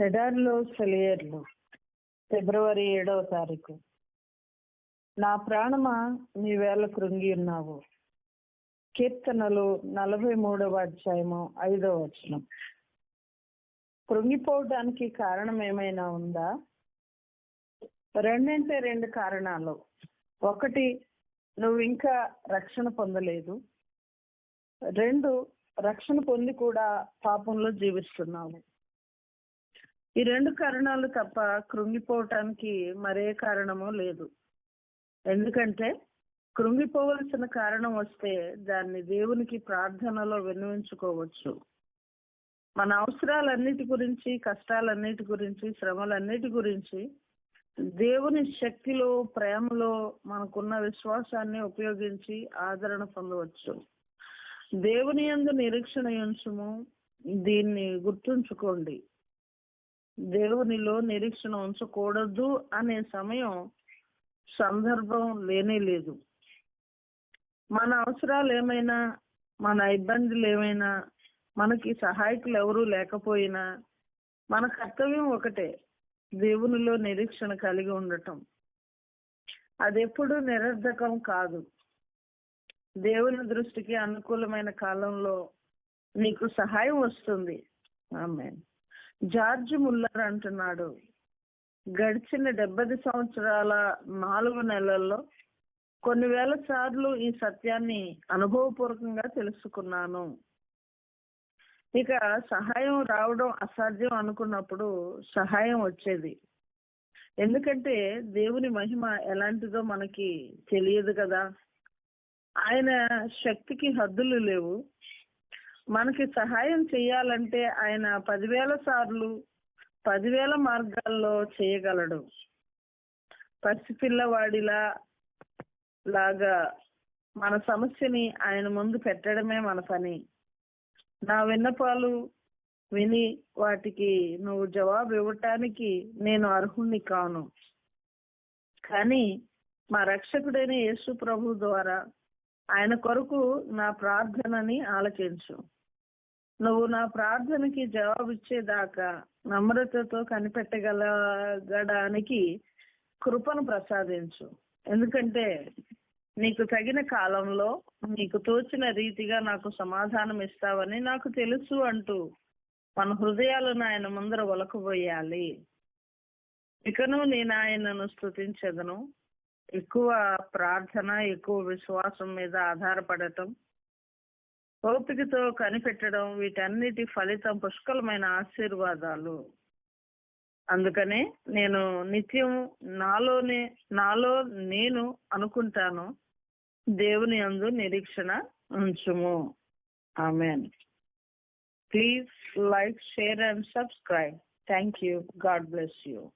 సెడార్లో సెలియర్లు ఫిబ్రవరి ఏడవ తారీఖు. నా ప్రాణమా నీ వేళ కృంగి ఉన్నావు. కీర్తనలు నలభై మూడవ అధ్యాయము ఐదవ వచనం. కృంగిపోవడానికి కారణం ఏమైనా ఉందా? రెండంటే రెండు కారణాలు. ఒకటి నువ్వు ఇంకా రక్షణ పొందలేదు. రెండు రక్షణ పొంది కూడా పాపంలో జీవిస్తున్నావు. ఈ రెండు కారణాలు తప్ప కృంగిపోవటానికి మరే కారణము లేదు. ఎందుకంటే కృంగిపోవలసిన కారణం వస్తే దాన్ని దేవునికి ప్రార్థనలో విన్నవించుకోవచ్చు. మన అవసరాలన్నిటి గురించి కష్టాలన్నిటి గురించి శ్రమలన్నిటి గురించి దేవుని శక్తిలో ప్రేమలో మనకున్న విశ్వాసాన్ని ఉపయోగించి ఆదరణ పొందవచ్చు. దేవుని యందు నిరీక్షణ ఉంచుము. దీన్ని గుర్తుంచుకోండి. దేవునిలో నిరీక్షణ ఉంచకూడదు అనే సమయం సందర్భం లేనే లేదు. మన అవసరాలు ఏమైనా మన ఇబ్బందులు ఏమైనా మనకి సహాయకులు ఎవరూ లేకపోయినా మన కర్తవ్యం ఒకటే దేవునిలో నిరీక్షణ కలిగి ఉండటం. అది ఎప్పుడు నిరర్ధకం కాదు. దేవుని దృష్టికి అనుకూలమైన కాలంలో నీకు సహాయం వస్తుంది. ఆమె జార్జ్ ముల్లర్ అంటున్నాడు. గడిచిన డెబ్బై సంవత్సరాల నాలుగు నెలల్లో కొన్ని వేల సార్లు ఈ సత్యాన్ని అనుభవపూర్వకంగా తెలుసుకున్నాను. ఇక సహాయం రావడం అసాధ్యం అనుకున్నప్పుడు సహాయం వచ్చేది. ఎందుకంటే దేవుని మహిమ ఎలాంటిదో మనకి తెలియదు కదా. ఆయన శక్తికి హద్దులు లేవు. మనకి సహాయం చేయాలంటే ఆయన పదివేల సార్లు పదివేల మార్గాల్లో చేయగలడు. పసిపిల్లవాడిలా లాగా మన సమస్యని ఆయన ముందు పెట్టడమే మన పని. నా విన్నపాలు విని వాటికి నువ్వు జవాబు ఇవ్వటానికి నేను అర్హుణ్ణి కాను. కానీ మా రక్షకుడైన యేసు ప్రభు ద్వారా ఆయన కొరకు నా ప్రార్థనని ఆలకించు. నువ్వు నా ప్రార్థనకి జవాబిచ్చేదాకా నమ్రతతో కనిపెట్టగలగడానికి కృపను ప్రసాదించు. ఎందుకంటే నీకు తగిన కాలంలో నీకు తోచిన రీతిగా నాకు సమాధానం ఇస్తావని నాకు తెలుసు అంటూ మన హృదయాలను ఆయన ముందర ఒలకబోయాలి. ఇకను నేను ఆయనను స్థుతించదను ఎక్కువ ప్రార్థన ఎక్కువ విశ్వాసం మీద ఆధారపడటం ఓపికతో కనిపెట్టడం వీటన్నిటి ఫలితం పుష్కలమైన ఆశీర్వాదాలు. అందుకనే నేను నిత్యం నాలోనే నాలో నేను అనుకుంటాను దేవుని అందు నిరీక్షణ ఉంచుము. Amen. Please like share and subscribe. Thank you. God bless you.